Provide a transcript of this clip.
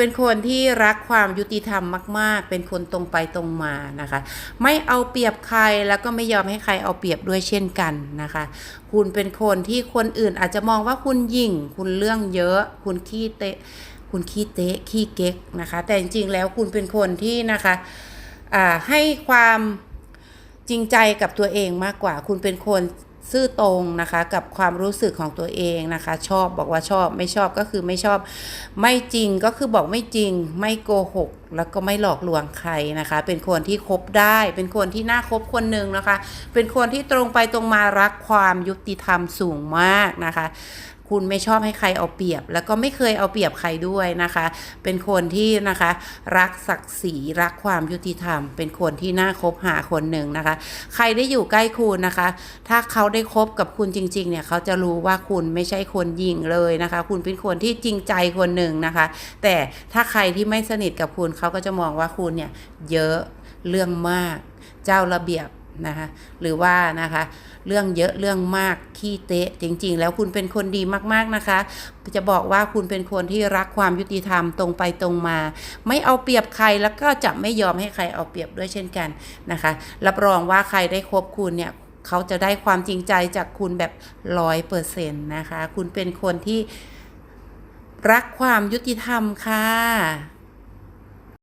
เป็นคนที่รักความยุติธรรมมาก ๆ เป็นคนตรงไปตรงมานะคะ ไม่เอาเปรียบใครแล้วก็ไม่ยอมให้ใครเอาเปรียบด้วยเช่นกันนะคะ คุณเป็นคนที่คนอื่นอาจจะมองว่าคุณยิ่ง คุณเรื่องเยอะ คุณขี้เตะ คุณขี้เตะ ขี้เก๊กนะคะ แต่จริง ๆ แล้วคุณเป็นคนที่นะคะอ่าให้ความจริงใจกับตัวเองมากกว่า คุณเป็นคน ซื่อตรงนะคะกับความรู้สึกของตัวเองนะคะ ชอบบอกว่าชอบไม่ชอบก็คือไม่ชอบ ไม่จริงก็คือบอกไม่จริง ไม่โกหก แล้วก็ไม่หลอกลวงใครนะคะ เป็นคนที่คบได้ เป็นคนที่น่าคบคนหนึ่งนะคะ เป็นคนที่ตรงไปตรงมารักความยุติธรรมสูงมากนะคะ คุณไม่ชอบให้ใครเอาเปรียบ แล้วก็ไม่เคยเอาเปรียบใครด้วยนะคะ เป็นคนที่นะคะ รักศักดิ์ศรีรักความยุติธรรม เป็นคนที่น่าคบหาคนหนึ่งนะคะ ใครได้อยู่ใกล้คุณนะคะ ถ้าเขาได้คบกับคุณจริง ๆ เนี่ยเขาจะรู้ว่าคุณไม่ใช่คนยิงเลยนะคะ คุณเป็นคนที่จริงใจคนหนึ่งนะคะ แต่ถ้าใครที่ไม่สนิทกับคุณเขาก็จะมองว่าคุณเนี่ยเยอะเรื่องมาก เจ้าระเบียบ นะคะหรือว่านะคะเรื่องเยอะเรื่องมากขี้เตะจริง ๆ แล้วคุณเป็นคนดีมากๆนะคะ จะบอกว่าคุณเป็นคนที่รักความยุติธรรมตรงไปตรงมา ไม่เอาเปรียบใครแล้วก็จะไม่ยอมให้ใครเอาเปรียบด้วยเช่นกันนะคะ รับรองว่าใครได้คบคุณเนี่ยเขาจะได้ความจริงใจจากคุณแบบร้อยเปอร์เซ็นต์นะคะ คุณเป็นคนที่รักความยุติธรรมค่ะ